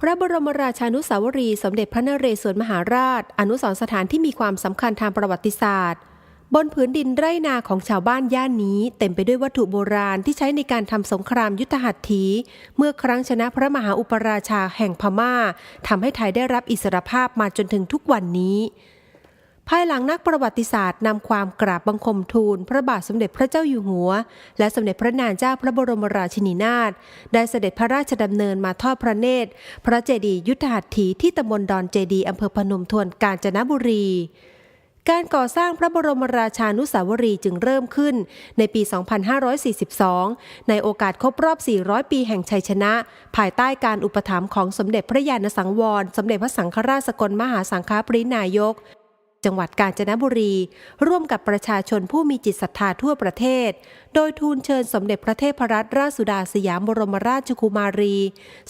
พระบรมราชานุสาวรีสมเด็จพระนเรศวรมหาราช อนุสรสถานที่มีความสำคัญทางประวัติศาสตร์ บนผืนดินไร่นาของชาวบ้านย่านนี้ เต็มไปด้วยวัตถุโบราณที่ใช้ในการทำสงครามยุทธหัตถี เมื่อครั้งชนะพระมหาอุปราชาแห่งพม่าทำให้ไทยได้รับอิสรภาพมาจนถึงทุกวันนี้ ภายหลังนักประวัติศาสตร์นำความกราบบังคมทูล พระบาทสมเด็จพระเจ้าอยู่หัว และสมเด็จพระนางเจ้าพระบรมราชินีนาถได้เสด็จพระราชดำเนินมาทอดพระเนตร พระเจดีย์ยุทธหัตถีที่ตำบลดอนเจดีย์อำเภอพนมทวนกาญจนบุรีการก่อสร้างพระบรมราชานุสาวรีย์จึงเริ่มขึ้นในปี 2542 ในโอกาสครบรอบ 400 ปีแห่งชัยชนะ ภายใต้การอุปถัมภ์ของสมเด็จพระญาณสังวร สมเด็จพระสังฆราชสกลมหาสังฆปรินายก จังหวัดกาญจนบุรี ร่วมกับประชาชนผู้มีจิตศรัทธาทั่วประเทศ โดยทูลเชิญสมเด็จพระเทพรัตนราชสุดาสยามบรมราชกุมารี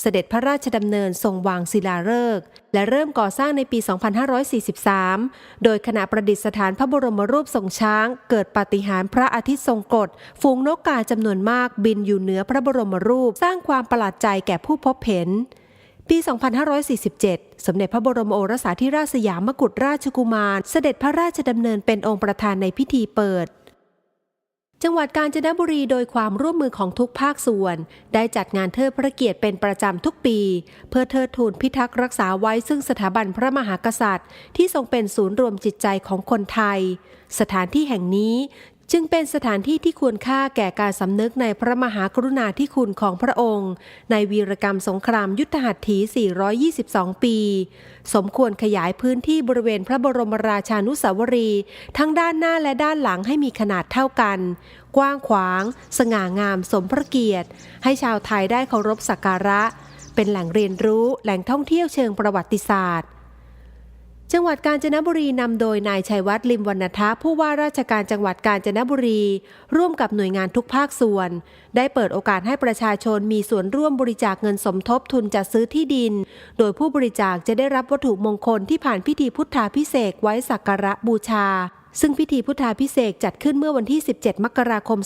เสด็จพระราชดำเนินทรงวางศิลาฤกษ์และเริ่มก่อสร้างในปี 2543 โดยขณะประดิษฐานพระบรมรูปทรงช้าง เกิดปาฏิหาริย์พระอาทิตย์ทรงกฎฝูงนกกาจำนวนมากบินอยู่เหนือพระบรมรูปสร้างความประหลาดใจแก่ผู้พบเห็น ปี 2547 สมเด็จพระบรมโอรสาธิราชสยามกุฎราชกุมาร เสด็จพระราชดำเนินเป็นองค์ประธานในพิธีเปิด จังหวัดกาญจนบุรีโดยความร่วมมือของทุกภาคส่วน ได้จัดงานเทิดพระเกียรติเป็นประจำทุกปี เพื่อเทิดทูนพิทักษ์รักษาไว้ซึ่งสถาบันพระมหากษัตริย์ ที่ทรงเป็นศูนย์รวมจิตใจของคนไทย สถานที่แห่งนี้ จึงเป็นสถานที่ที่ควรค่าแก่การสำนึกในพระมหากรุณาธิคุณของพระองค์ ในวีรกรรมสงครามยุทธหัตถี 422 ปี สมควรขยายพื้นที่บริเวณพระบรมราชานุสาวรีย์ทั้งด้านหน้าและด้านหลังให้มีขนาดเท่ากัน กว้างขวาง สง่างามสมพระเกียรติ ให้ชาวไทยได้เคารพสักการะ เป็นแหล่งเรียนรู้แหล่งท่องเที่ยวเชิงประวัติศาสตร์ จังหวัดกาญจนบุรีนำโดยนายชัยวัฒน์ลิมวรรณทะผู้ว่าราชการจังหวัดกาญจนบุรี ร่วมกับหน่วยงานทุกภาคส่วน ได้เปิดโอกาสให้ประชาชนมีส่วนร่วมบริจาคเงินสมทบทุนจัดซื้อที่ดิน โดยผู้บริจาคจะได้รับวัตถุมงคลที่ผ่านพิธีพุทธาพิเศษไว้สักการะบูชา ซึ่งพิธีพุทธาพิเศษจัดขึ้นเมื่อวันที่ 17 มกราคม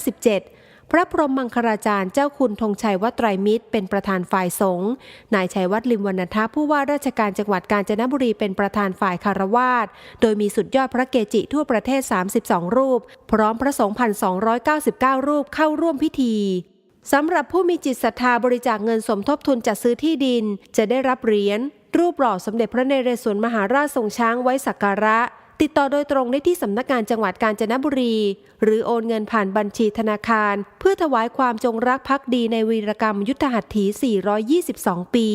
2557 พระพรหมมังคลาจารย์เจ้าคุณธงชัยวัดไตรมิตร เป็นประธานฝ่ายสงฆ์นายชัยวัฒน์ลิมวรรณทะผู้ว่าราชการจังหวัดกาญจนบุรีเป็นประธานฝ่ายคารวาสโดยมีสุดยอดพระเกจิทั่วประเทศ 32 รูป พร้อมพระสงฆ์1,299รูปเข้าร่วมพิธีสำหรับผู้มีจิตศรัทธาบริจาคเงินสมทบทุนจัดซื้อที่ดิน จะได้รับเหรียญรูปหล่อสมเด็จพระนเรศวรมหาราชทรงช้างไว้สักการะ ติดต่อโดยตรงได้ที่สำนักงานจังหวัดกาญจนบุรี หรือโอนเงินผ่านบัญชีธนาคาร เพื่อถวายความจงรักภักดีในวีรกรรมยุทธหัตถี 422 ปี